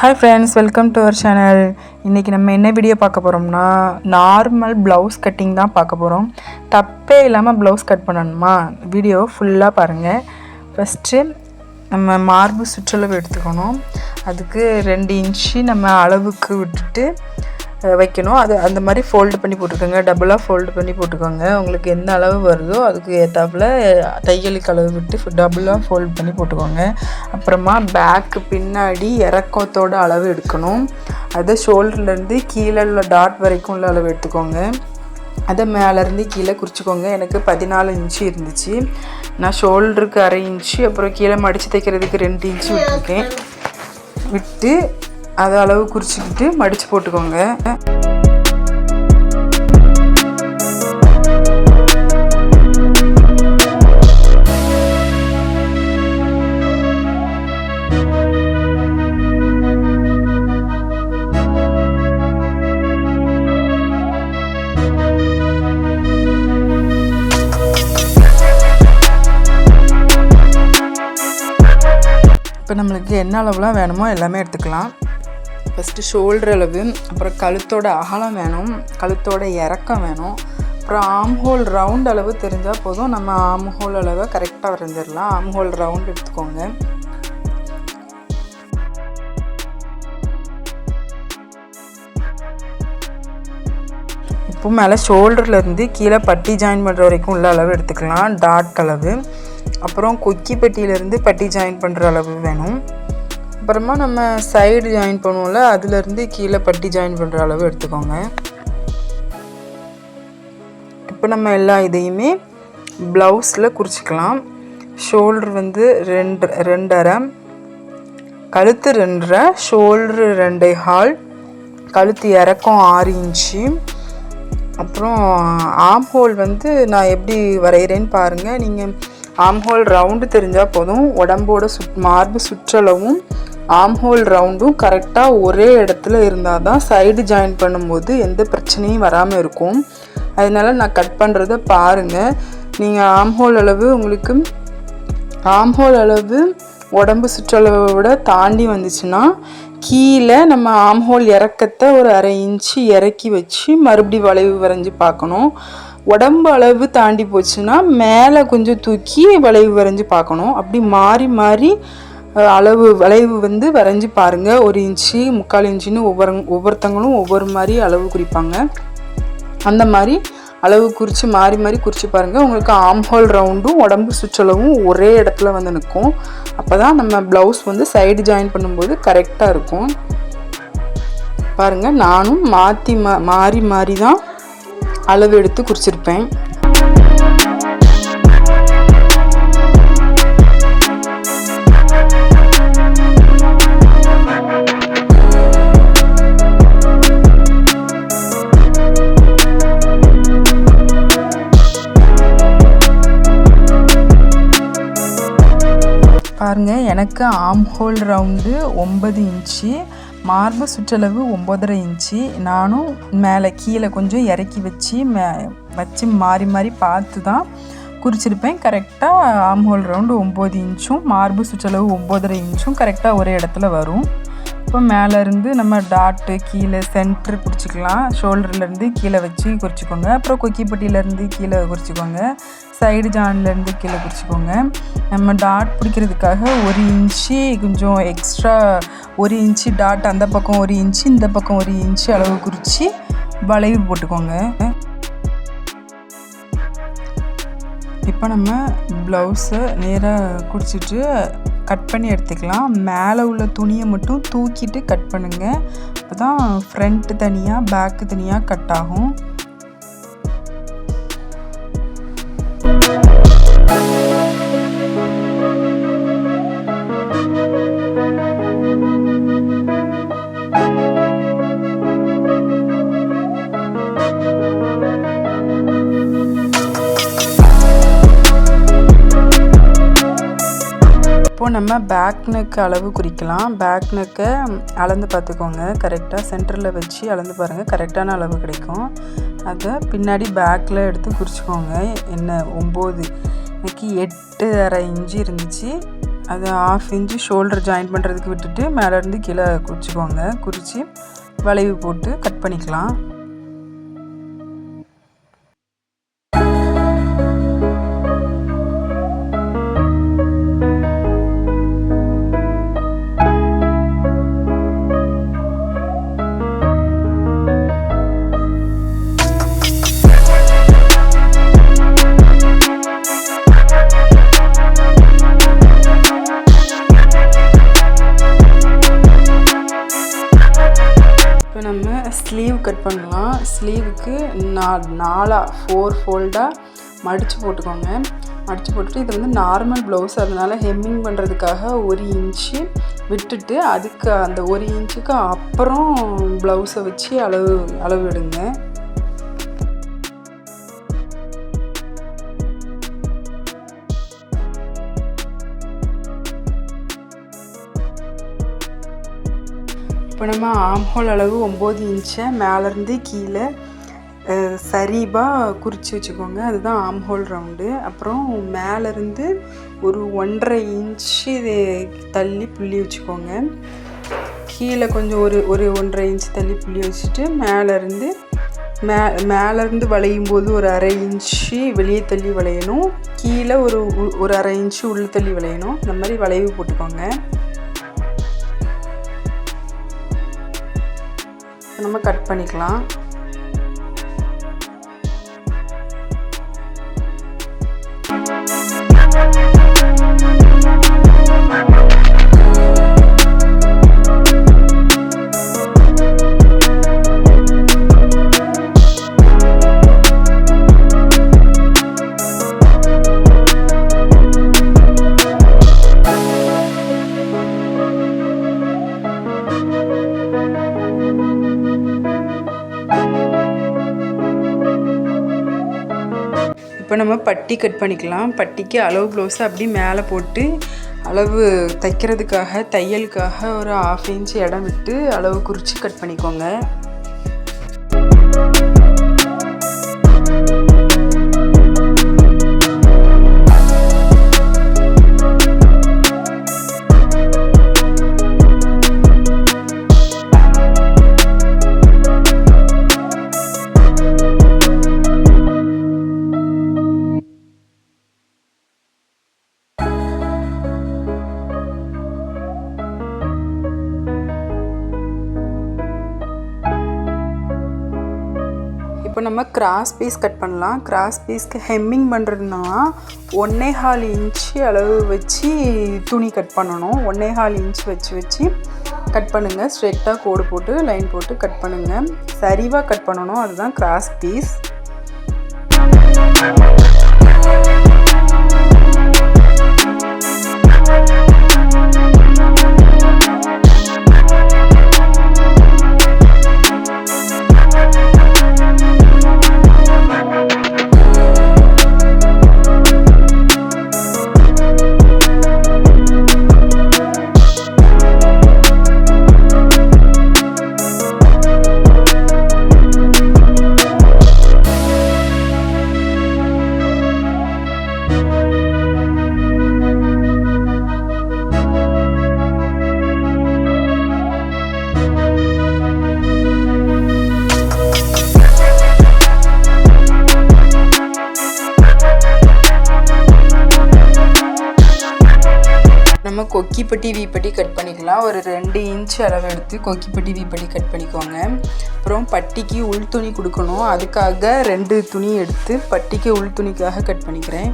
Hi friends welcome to our channel இன்றைக்கி நம்ம என்ன வீடியோ பார்க்க போகிறோம்னா நார்மல் ப்ளவுஸ் கட்டிங் தான் பார்க்க போகிறோம் தப்பே இல்லாமல் ப்ளவுஸ் கட் பண்ணணுமா? வீடியோ ஃபுல்லாக பாருங்கள் ஃபஸ்ட்டு நம்ம மார்பு சுற்றளவு எடுத்துக்கணும். அதுக்கு ரெண்டு இன்ச்சு நம்ம அளவுக்கு விட்டுட்டு வைக்கணும். அது அந்த மாதிரி ஃபோல்டு பண்ணி போட்டுக்கோங்க. டபுளாக ஃபோல்டு பண்ணி போட்டுக்கோங்க. உங்களுக்கு எந்த அளவு வருதோ அதுக்கு ஏற்றாப்புல தையலுக்கு அளவு விட்டு டபுளாக ஃபோல்டு பண்ணி போட்டுக்கோங்க. அப்புறமா பேக்கு பின்னாடி இறக்கத்தோட அளவு எடுக்கணும். அதை ஷோல்டர்லேருந்து கீழே உள்ள டாட் வரைக்கும் உள்ள அளவு எடுத்துக்கோங்க. அதை மேலேருந்து கீழே குறிச்சிக்கோங்க. எனக்கு பதினாலு இன்ச்சு இருந்துச்சு. நான் ஷோல்டருக்கு அரை இன்ச்சு அப்புறம் கீழே மடித்து தைக்கிறதுக்கு ரெண்டு இன்ச்சு விட்டுருக்கேன். விட்டு அதை அளவு குறிச்சிக்கிட்டு மடித்து போட்டுக்கோங்க. இப்போ நம்மளுக்கு என்ன அளவுலாம் வேணுமோ எல்லாமே எடுத்துக்கலாம். ஃபஸ்ட்டு ஷோல்டர் அளவு அப்புறம் கழுத்தோட அகலம் வேணும் கழுத்தோட இறக்கம் வேணும். அப்புறம் ஆம் ஹோல் ரவுண்ட் அளவு தெரிஞ்சால் போதும். நம்ம ஆம் ஹோல் அளவை கரெக்டாக வரைஞ்சிடலாம். ஆம் ஹோல் ரவுண்ட் எடுத்துக்கோங்க. இப்போ மேலே ஷோல்டர்லேருந்து கீழே பட்டி ஜாயின் பண்ணுற வரைக்கும் உள்ள அளவு எடுத்துக்கலாம். டாட் அளவு. அப்புறம் கொக்கி பட்டியிலேருந்து பட்டி ஜாயின் பண்ணுற அளவு வேணும். அப்புறமா நம்ம சைடு ஜாயின் பண்ணுவோம்ல அதுலேருந்து கீழே பட்டி ஜாயின் பண்ணுற அளவு எடுத்துக்கோங்க. இப்போ நம்ம எல்லா இதையுமே ப்ளவுஸில் குறிச்சிக்கலாம். ஷோல்ட்ரு வந்து ரெண்டு ரெண்டரை கழுத்து ரெண்டரை ஷோல்ட்ரு ரெண்டே ஹால் கழுத்து இறக்கம் ஆறு இன்ச்சு. அப்புறம் ஆம் ஹோல் வந்து நான் எப்படி வரைகிறேன்னு பாருங்கள் நீங்கள் ஆம் ஹோல் ரவுண்டு தெரிஞ்சால் போதும். உடம்போட சுட் மார்பு சுற்றளவும் ஆம் ஹோல் ரவுண்டும் கரெக்டாக ஒரே இடத்துல இருந்தால் தான் சைடு ஜாயின் பண்ணும்போது எந்த பிரச்சனையும் வராமல் இருக்கும். அதனால் நான் கட் பண்ணுறத பாருங்கள் நீங்கள் ஆம் ஹோல் அளவு உங்களுக்கு ஆம்ஹோல் அளவு உடம்பு சுற்றளவை விட தாண்டி வந்துச்சுன்னா கீழே நம்ம ஆம்ஹோல் இறக்கத்தை ஒரு அரை இன்ச்சு இறக்கி வச்சு மறுபடி வளைவு வரைஞ்சி பார்க்கணும். உடம்பு அளவு தாண்டி போச்சுன்னா மேலே கொஞ்சம் தூக்கி வளைவு வரைஞ்சி பார்க்கணும். அப்படி மாறி மாறி அளவு வளைவு வந்து வரைஞ்சி பாருங்கள் ஒரு இன்ச்சு முக்கால் இன்ச்சுன்னு ஒவ்வொரு ஒவ்வொருத்தங்களும் ஒவ்வொரு மாதிரி அளவு குறிப்பாங்க. அந்த மாதிரி அளவு குறித்து மாறி மாறி குறித்து பாருங்கள் உங்களுக்கு ஆம்ஹோல் ரவுண்டும் உடம்பு சுற்றளவும் ஒரே இடத்துல வந்து நிற்கும். அப்போ தான் நம்ம ப்ளவுஸ் வந்து சைடு ஜாயின் பண்ணும்போது கரெக்டாக இருக்கும். பாருங்கள் நானும் மாற்றி மா மாறி மாறி தான் அளவு எடுத்து குறிச்சிருப்பேன். எனக்கு ஆம் ஹோல் ரவுண்டு ஒன்பது இன்ச்சு மார்பு சுற்றளவு ஒம்பதரை இன்ச்சு. நானும் மேலே கீழே கொஞ்சம் இறக்கி வச்சு மே வச்சு மாறி மாறி பார்த்து தான் குறிச்சிருப்பேன். கரெக்டாக ஆம் ஹோல் ரவுண்டு ஒம்பது இன்ச்சும் மார்பு சுற்றளவு ஒம்பதரை இன்ச்சும் கரெக்டாக ஒரே இடத்துல வரும். இப்போ மேலேருந்து நம்ம டாட்டு கீழே சென்ட்ரு பிடிச்சிக்கலாம். ஷோல்டர்லேருந்து கீழே வச்சு குறிச்சிக்கோங்க. அப்புறம் கொக்கிப்பட்டியிலேருந்து கீழே குறிச்சிக்கோங்க. சைடு ஜான்லேருந்து கீழே குறிச்சிக்கோங்க. நம்ம டாட் பிடிக்கிறதுக்காக ஒரு இன்ச்சு கொஞ்சம் எக்ஸ்ட்ரா ஒரு இன்ச்சு டாட் அந்த பக்கம் ஒரு இன்ச்சு இந்த பக்கம் ஒரு இன்ச்சு அளவு குறித்து வளைவு போட்டுக்கோங்க. இப்போ நம்ம ப்ளவுஸை நேராக குடிச்சிட்டு கட் பண்ணி எடுத்துக்கலாம். மேலே உள்ள துணியை மட்டும் தூக்கிட்டு கட் பண்ணுங்கள் அப்போ தான் ஃப்ரண்ட்டு தனியாக பேக்கு தனியாக கட் ஆகும். நம்ம பேக் நெக் அளவு குறிக்கலாம். பேக் நெக்கை அளந்து பார்த்துக்கோங்க. கரெக்டாக சென்டரில் வச்சு அளந்து பாருங்கள் கரெக்டான அளவு கிடைக்கும். அதை பின்னாடி பேக்கில் எடுத்து குறிச்சிக்கோங்க. என்ன? ஒம்பது. எனக்கு எட்டு அரை இன்ச்சு இருந்துச்சு. அதை ஆஃப் இன்ச்சு ஷோல்டர் ஜாயின் பண்ணுறதுக்கு விட்டுட்டு மேலேருந்து கீழே குறிச்சிக்கோங்க. குறித்து வளைவு போட்டு கட் பண்ணிக்கலாம். கட் பண்ணலாம். ஸ்லீவுக்கு நா நாலாக ஃபோர் ஃபோல்டாக மடித்து போட்டுக்கோங்க. மடித்து போட்டுட்டு இது வந்து நார்மல் ப்ளவுஸ் அதனால் ஹெம்மிங் பண்ணுறதுக்காக ஒரு இன்ச்சு விட்டுட்டு அதுக்கு அந்த ஒரு இன்ச்சுக்கு அப்புறம் ப்ளவுஸை வச்சு அளவு அளவு எடுங்க. இப்போ நம்ம ஆம்ஹோல் அளவு ஒம்பது இன்ச்சை மேலேருந்து கீழே சரிபாக குறித்து வச்சுக்கோங்க. அதுதான் ஆம்ஹோல் ரவுண்டு. அப்புறம் மேலேருந்து ஒரு ஒன்றரை இன்ச்சு தள்ளி புள்ளி வச்சுக்கோங்க. கீழே கொஞ்சம் ஒரு ஒரு ஒன்றரை இன்ச் தள்ளி புள்ளி வச்சுட்டு மேலேருந்து மே மேலேருந்து வளையும் போது ஒரு அரை இன்ச்சு வெளியே தள்ளி வளையணும். கீழே ஒரு ஒரு அரை இன்ச்சு உள்ளே தள்ளி வளையணும். இந்த மாதிரி வளைவு போட்டுக்கோங்க. நம்ம கட் பண்ணிக்கலாம். இப்போ நம்ம பட்டி கட் பண்ணிக்கலாம். பட்டிக்கு அளவு ப்ளவுஸை அப்படி மேலே போட்டு அளவு தைக்கிறதுக்காக தையலுக்காக ஒரு ஆஃப் இன்ச் இடம் விட்டு அளவு குறித்து கட் பண்ணிக்கோங்க. இப்போ நம்ம கிராஸ் பீஸ் கட் பண்ணலாம். கிராஸ் பீஸ்க்கு ஹெம்மிங் பண்ணுறதுனா ஒன்னே கால் இன்ச்சு அளவு வச்சு துணி கட் பண்ணணும். ஒன்னே கால் இன்ச் வச்சு வச்சு கட் பண்ணுங்கள் ஸ்ட்ரெயிட்டாக கோடு போட்டு லைன் போட்டு கட் பண்ணுங்கள் சரிவாக கட் பண்ணணும். அதுதான் கிராஸ் பீஸ் கொக்கிப்பட்டி வீப்பட்டி கட் பண்ணிக்கலாம். ஒரு ரெண்டு இன்ச் அளவு எடுத்து கொக்கிப்பட்டி வீப்பட்டி கட் பண்ணிக்கோங்க. அப்புறம் பட்டிக்கு உள் துணி கொடுக்கணும். அதுக்காக ரெண்டு துணி எடுத்து பட்டிக்கு உள் துணிக்காக கட் பண்ணிக்கிறேன்.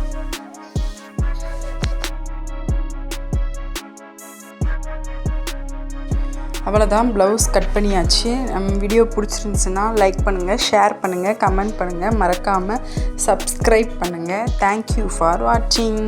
அவ்வளோதான் ப்ளவுஸ் கட் பண்ணியாச்சு. நம்ம வீடியோ பிடிச்சிருந்துச்சுன்னா லைக் பண்ணுங்கள் ஷேர் பண்ணுங்கள் கமெண்ட் பண்ணுங்கள் மறக்காமல் சப்ஸ்கிரைப் பண்ணுங்கள் தேங்க்யூ ஃபார் வாட்சிங்